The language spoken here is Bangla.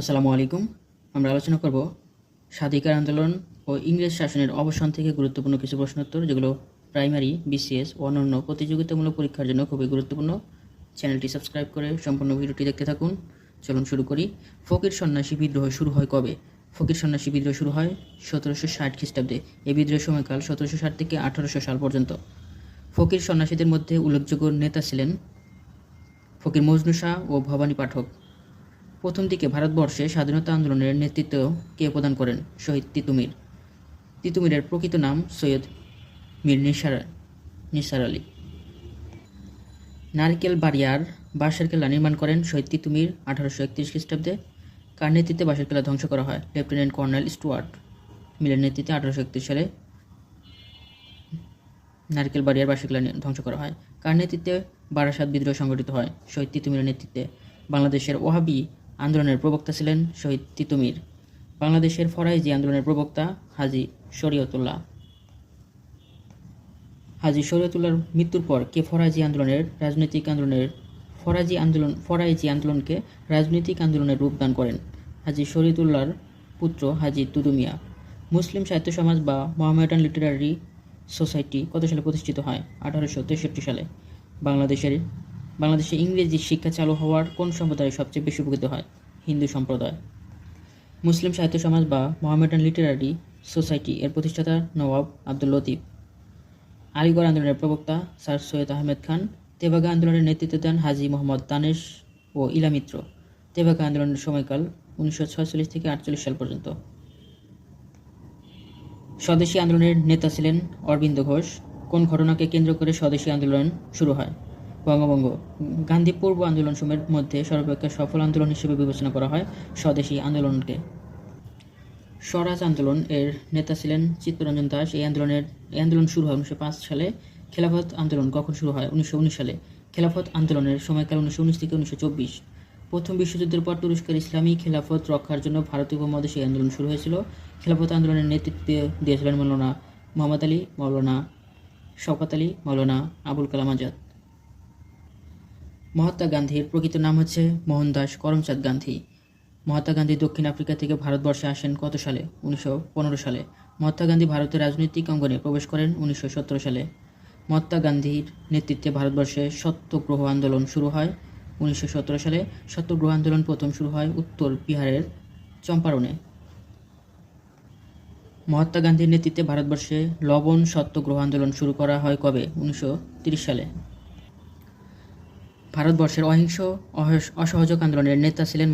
আসসালামু আলাইকুম। আমরা আলোচনা করব স্বাধিকার আন্দোলন ও ইংরেজ শাসনের অবসান থেকে গুরুত্বপূর্ণ কিছু প্রশ্নোত্তর, যেগুলো প্রাইমারি, বিসিএস ও অন্যান্য প্রতিযোগিতামূলক পরীক্ষার জন্য খুবই গুরুত্বপূর্ণ। চ্যানেলটি সাবস্ক্রাইব করে সম্পূর্ণ ভিডিওটি দেখতে থাকুন। চলুন শুরু করি। ফকির সন্ন্যাসী বিদ্রোহ শুরু হয় কবে? ফকির সন্ন্যাসী বিদ্রোহ শুরু হয় সতেরোশো ষাট খ্রিস্টাব্দে। এই বিদ্রোহের সময়কাল সতেরোশো ষাট থেকে আঠারোশো সাল পর্যন্ত। ফকির সন্ন্যাসীদের মধ্যে উল্লেখযোগ্য নেতা ছিলেন ফকির মজনু শাহ ও ভবানী পাঠক। প্রথম দিকে ভারতবর্ষে স্বাধীনতা আন্দোলনের নেতৃত্ব কে প্রদান করেন? শহীদ তিতুমির তিতুমিরের প্রকৃত নাম সৈয়দ মীর নিসার নিসার আলী। নারকেল বাড়িয়ার বাঁশের কেল্লা নির্মাণ করেন শহীদ তিতুমির আঠারোশো একত্রিশ খ্রিস্টাব্দে। কার নেতৃত্বে বাঁশের কেল্লা ধ্বংস করা হয়? লেফটেন্যান্ট কর্নেল স্টুয়ার্ট মিলের নেতৃত্বে আঠারোশো একত্রিশ সালে নারকেল বাড়িয়ার বাঁশের কেল্লা ধ্বংস করা হয়। কার নেতৃত্বে বারাসাত বিদ্রোহ সংগঠিত হয়? শহীদ তিতুমিরের নেতৃত্বে। বাংলাদেশের ওহাবি আন্দোলনের প্রবক্তা ছিলেন শহীদ তিতুমির। বাংলাদেশের ফরাইজি আন্দোলনের প্রবক্তা হাজি শরীয়তুল্লাহ। হাজি শরীয়তুল্লাহর মৃত্যুর পর কে ফরাজি আন্দোলনের রাজনৈতিক আন্দোলনের ফরাজি আন্দোলন, ফরাইজি আন্দোলনকে রাজনৈতিক আন্দোলনের রূপ দান করেন হাজি শরীয়তুল্লাহর পুত্র হাজি তুদুমিয়া। মুসলিম সাহিত্য সমাজ বা মোহামেডান লিটারারি সোসাইটি কত সালে প্রতিষ্ঠিত হয়? আঠারোশো তেষট্টি সালে। বাংলাদেশের বাংলাদেশে ইংরেজি শিক্ষা চালু হওয়ার কোন সম্প্রদায় সবচেয়ে বেশি উপকৃত হয়? হিন্দু সম্প্রদায়। মুসলিম সাহিত্য সমাজ বা মোহামেডান লিটারারি সোসাইটি এর প্রতিষ্ঠাতা নবাব আব্দুল লতিফ। আলিগড় আন্দোলনের প্রবক্তা স্যার সৈয়দ আহমেদ খান তেবাগা আন্দোলনের নেতৃত্ব দেন হাজি মোহাম্মদ দানেশ ও ইলামিত্র তেবাগা আন্দোলনের সময়কাল উনিশশো ছয়চল্লিশ থেকে আটচল্লিশ সাল পর্যন্ত। স্বদেশী আন্দোলনের নেতা ছিলেন অরবিন্দ ঘোষ। কোন ঘটনাকে কেন্দ্র করে স্বদেশী আন্দোলন শুরু হয়? বঙ্গভঙ্গ। গান্ধী পূর্ব আন্দোলন সময়ের মধ্যে সর্বাপেক্ষা সফল আন্দোলন হিসেবে বিবেচনা করা হয় স্বদেশী আন্দোলনকে। স্বরাজ আন্দোলন এর নেতা ছিলেন চিত্তরঞ্জন দাস। এই আন্দোলনের, এই আন্দোলন শুরু হয় উনিশশো পাঁচ সালে। খেলাফত আন্দোলন কখন শুরু হয়? উনিশশো উনিশ সালে। খেলাফত আন্দোলনের সময়কাল উনিশশো উনিশ থেকে উনিশশো চব্বিশ। প্রথম বিশ্বযুদ্ধের পর তুরস্কের ইসলামী খেলাফত রক্ষার জন্য ভারতীয় উপমহাদেশে আন্দোলন শুরু হয়েছিল। খেলাফত আন্দোলনের নেতৃত্ব দিয়েছিলেন মৌলানা মোহাম্মদ আলী, মৌলানা শওকত আলী, মৌলানা আবুল কালাম আজাদ। মহাত্মা গান্ধীর প্রকৃত নাম হচ্ছে মোহনদাস করমচাঁদ গান্ধী। মহাত্মা গান্ধী দক্ষিণ আফ্রিকা থেকে ভারতবর্ষে আসেন কত সালে? উনিশশো পনেরো সালে। মহাত্মা গান্ধী ভারতের রাজনৈতিক অঙ্গনে প্রবেশ করেন উনিশশো সতেরো সালে। মহাত্মা গান্ধীর নেতৃত্বে ভারতবর্ষে সত্যগ্রহ আন্দোলন শুরু হয় উনিশশো সতেরো সালে। সত্যগ্রহ আন্দোলন প্রথম শুরু হয় উত্তর বিহারের চম্পারণে। মহাত্মা গান্ধীর নেতৃত্বে ভারতবর্ষে লবণ সত্যগ্রহ আন্দোলন শুরু করা হয় কবে? উনিশশো সালে। ভারতবর্ষের অহিংস অসহযোগ আন্দোলনের নেতা ছিলেন